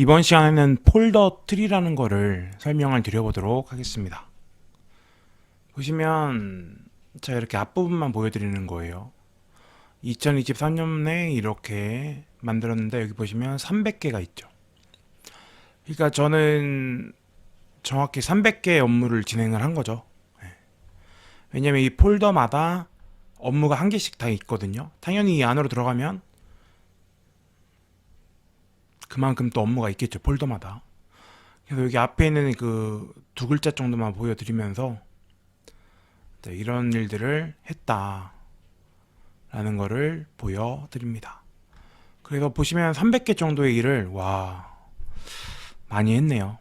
이번 시간에는 폴더 트리라는 거를 설명을 드려보도록 하겠습니다. 보시면 제가 이렇게 앞부분만 보여드리는 거예요. 2023년에 이렇게 만들었는데 여기 보시면 300개가 있죠. 그러니까 저는 정확히 300개의 업무를 진행을 한 거죠. 예. 왜냐면 이 폴더마다 업무가 한 개씩 다 있거든요. 당연히 이 안으로 들어가면 그만큼 또 업무가 있겠죠. 폴더마다. 그래서 여기 앞에 있는 그 두 글자 정도만 보여드리면서 네, 이런 일들을 했다. 라는 거를 보여드립니다. 그래서 보시면 300개 정도의 일을, 와, 많이 했네요.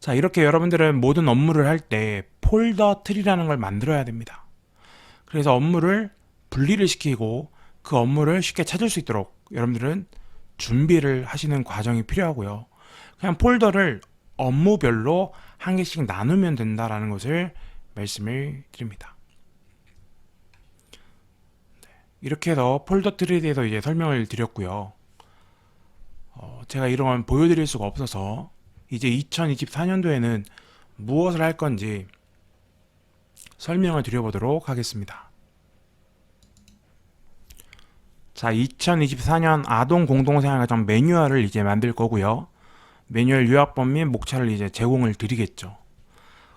자, 이렇게 여러분들은 모든 업무를 할 때 폴더 트리라는 걸 만들어야 됩니다. 그래서 업무를 분리를 시키고 그 업무를 쉽게 찾을 수 있도록 여러분들은 준비를 하시는 과정이 필요하고요. 그냥 폴더를 업무별로 한 개씩 나누면 된다라는 것을 말씀을 드립니다. 네, 이렇게 해서 폴더 트리에 대해서 이제 설명을 드렸고요. 어, 제가 이런 건 보여드릴 수가 없어서 이제 2024년도에는 무엇을 할 건지 설명을 드려보도록 하겠습니다. 자, 2024년 아동 공동생활과정 매뉴얼을 이제 만들 거고요. 매뉴얼 요약본 및 목차를 이제 제공을 드리겠죠.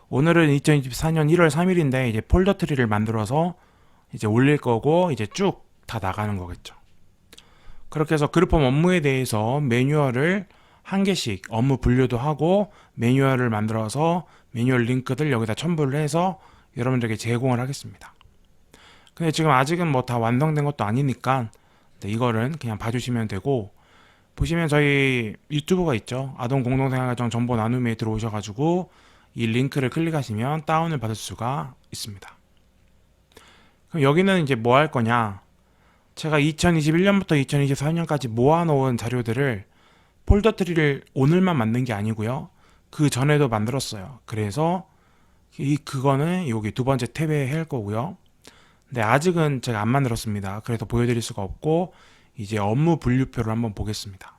오늘은 2024년 1월 3일인데 이제 폴더 트리를 만들어서 이제 올릴 거고 이제 쭉 다 나가는 거겠죠. 그렇게 해서 그룹홈 업무에 대해서 매뉴얼을 한 개씩 업무 분류도 하고 매뉴얼을 만들어서 매뉴얼 링크들 여기다 첨부를 해서 여러분들에게 제공을 하겠습니다. 근데 지금 아직은 뭐 다 완성된 것도 아니니까 네, 이거는 그냥 봐주시면 되고 보시면 저희 유튜브가 있죠. 아동 공동생활과정 정보 나눔에 들어오셔가지고 이 링크를 클릭하시면 다운을 받을 수가 있습니다. 그럼 여기는 이제 뭐 할 거냐? 제가 2021년부터 2024년까지 모아놓은 자료들을 폴더 트리를 오늘만 만든 게 아니고요. 그 전에도 만들었어요. 그래서 이 그거는 여기 두 번째 탭에 할 거고요. 근데 아직은 제가 안 만들었습니다. 그래서 보여드릴 수가 없고 이제 업무 분류표를 한번 보겠습니다.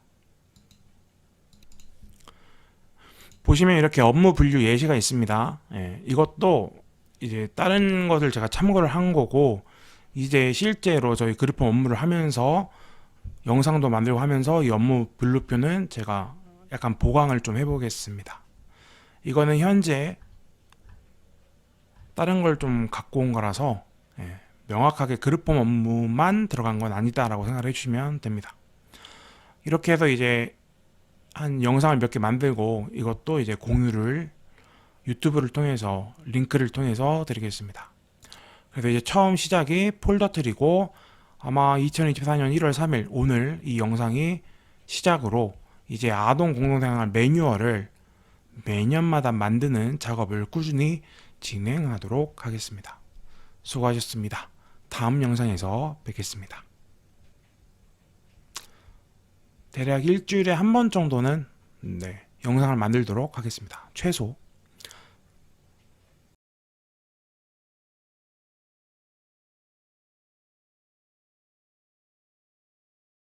보시면 이렇게 업무 분류 예시가 있습니다. 예, 이것도 이제 다른 것을 제가 참고를 한 거고 이제 실제로 저희 그룹 업무를 하면서 영상도 만들고 하면서 이 업무 분류표는 제가 약간 보강을 좀 해보겠습니다. 이거는 현재 다른 걸 좀 갖고 온 거라서 예, 명확하게 그룹폼 업무만 들어간 건 아니다라고 생각을 해주시면 됩니다. 이렇게 해서 이제 한 영상을 몇 개 만들고 이것도 이제 공유를 유튜브를 통해서 링크를 통해서 드리겠습니다. 그래서 이제 처음 시작이 폴더 트리고 아마 2024년 1월 3일 오늘 이 영상이 시작으로 이제 아동 공동생활 매뉴얼을 매년마다 만드는 작업을 꾸준히 진행하도록 하겠습니다. 수고하셨습니다. 다음 영상에서 뵙겠습니다. 대략 일주일에 한 번 정도는 네, 영상을 만들도록 하겠습니다. 최소